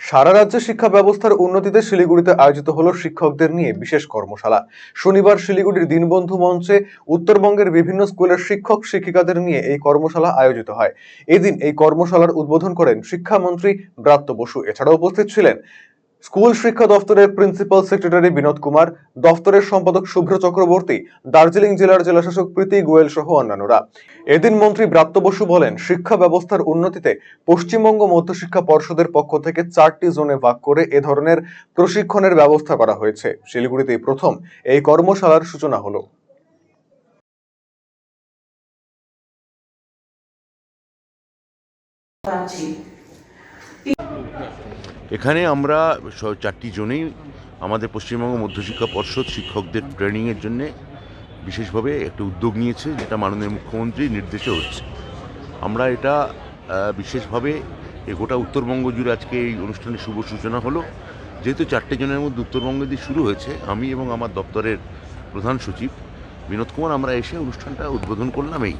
সারা রাজ্যে শিক্ষা ব্যবস্থার উন্নতিতে শিলিগুড়িতে আয়োজিত হলো শিক্ষকদের নিয়ে বিশেষ কর্মশালা। শনিবার শিলিগুড়ির দীনবন্ধু মঞ্চে উত্তরবঙ্গের বিভিন্ন স্কুলের শিক্ষক শিক্ষিকাদের নিয়ে এই কর্মশালা আয়োজিত হয়। এদিন এই কর্মশালার উদ্বোধন করেন শিক্ষামন্ত্রী ব্রাত্য বসু। এছাড়াও উপস্থিত ছিলেন স্কুল শিক্ষা দফতরের প্রিন্সিপাল সেক্রেটারি বিনোদ কুমার, দফতরের সম্পাদক শুভ্র চক্রবর্তী, দার্জিলিং জেলার জেলাশাসক প্রীতি গোয়েল সহ অন্যান্যরা। এদিন মন্ত্রী ব্রাত্য বসু বলেন, শিক্ষা ব্যবস্থার উন্নতিতে পশ্চিমবঙ্গ মধ্যশিক্ষা পর্ষদের পক্ষ থেকে চারটি জোনে ভাগ করে এ ধরনের প্রশিক্ষণের ব্যবস্থা করা হয়েছে। শিলিগুড়িতেই প্রথম এই কর্মশালার সূচনা হলো। আছি এখানে আমরা চারটি জনেই আমাদের পশ্চিমবঙ্গ মধ্যশিক্ষা পর্ষদ শিক্ষকদের ট্রেনিংয়ের জন্য বিশেষভাবে একটা উদ্যোগ নিয়েছে, যেটা মাননীয় মুখ্যমন্ত্রীর নির্দেশে হচ্ছে। আমরা এটা বিশেষভাবে এ গোটা উত্তরবঙ্গ জুড়ে আজকে এই অনুষ্ঠানের শুভ সূচনা হলো। যেহেতু চারটে জনের মধ্যে উত্তরবঙ্গ দিয়ে শুরু হয়েছে, আমি এবং আমার দপ্তরের প্রধান সচিব বিনোদ কুমার, আমরা এসে অনুষ্ঠানটা উদ্বোধন করলাম এই।